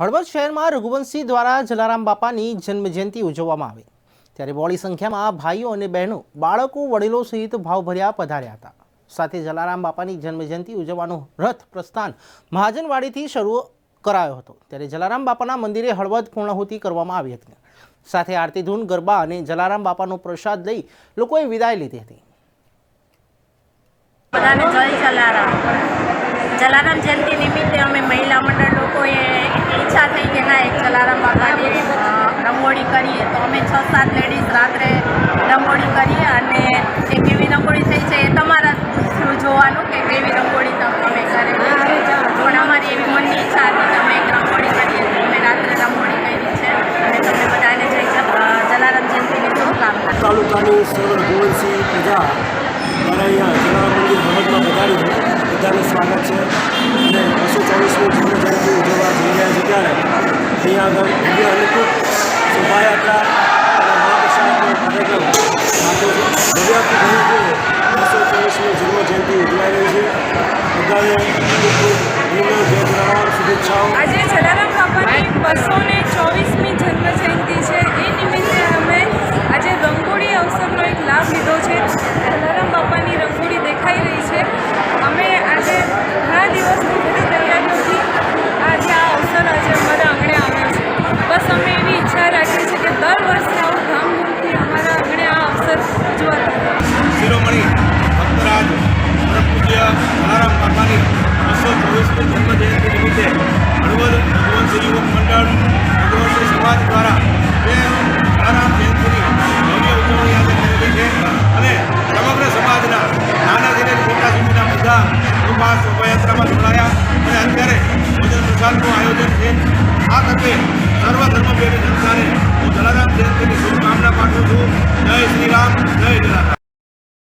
હળવદ શહેરમાં રઘુવંશી દ્વારા જલારામ બાપાની જન્મજયંતિ ઉજવવામાં આવી. ત્યારે બોડી સંખ્યામાં ભાઈઓ અને બહેનો, બાળકો, વડીલો સહિત ભાવભર્યા પધાર્યા હતા. સાથે જલારામ બાપાની જન્મજયંતિ ઉજવવાનો રથ પ્રસ્થાન મહાજનવાડીથી શરૂ કરાયો હતો. ત્યારે જલારામ બાપાના મંદિરે હળવદ પૂર્ણાહુતિ કરવામાં આવી હતી. સાથે આરતી ધૂન, ગરબા અને જલારામ બાપાનો પ્રસાદ લઈ લોકોએ વિદાય લીધી હતી. બધાને જય જલારામ. જલારામ જયંતિ નિમિત્તે અમે મહિલા મંડળ લોકોએ ઈચ્છા થઈ કે ના એક જલારામ બાપાની રંગોળી કરીએ. તો અમે છ સાત લેડીઝ રાત્રે રંગોળી કરીએ અને એ કેવી રંગોળી થઈ છે એ તમારા થ્રુ જોવાનું કે કેવી રંગોળી તમે કરેલી પણ અમારી એવી મનની ઈચ્છા હતી કે અમે એક રંગોળી કરીએ. તો અમે રાત્રે રંગોળી કરી છે. અને તમે બધાને જઈ જલારામ જયંતિની શુભકામના. તાલુકાની સર્વ રઘુવંશી પ્રજા મારા જલારામ મંદિર ભગતમાં વધારી છે સ્વાગત છે. અને બસો ચોવીસમી જન્મ જયંતિ ઉજવવા જઈ રહ્યા છે ત્યારે અહીંયા આગળ ભવ્ય અનુકૂળ શોભાયાત્રા અને મહાપ્રસાદનો કાર્યક્રમ રાખો છે. ભવ્યાથી બસો ચોવીસમી જન્મ જયંતિ ઉજવાઈ રહી છે. બધાને ખૂબ ખૂબ જય શુભેચ્છાઓ. લોકો આ શોભાયાત્રામાં જોડાયા અને અત્યારે ભોજન પ્રસાદનું આયોજન છે.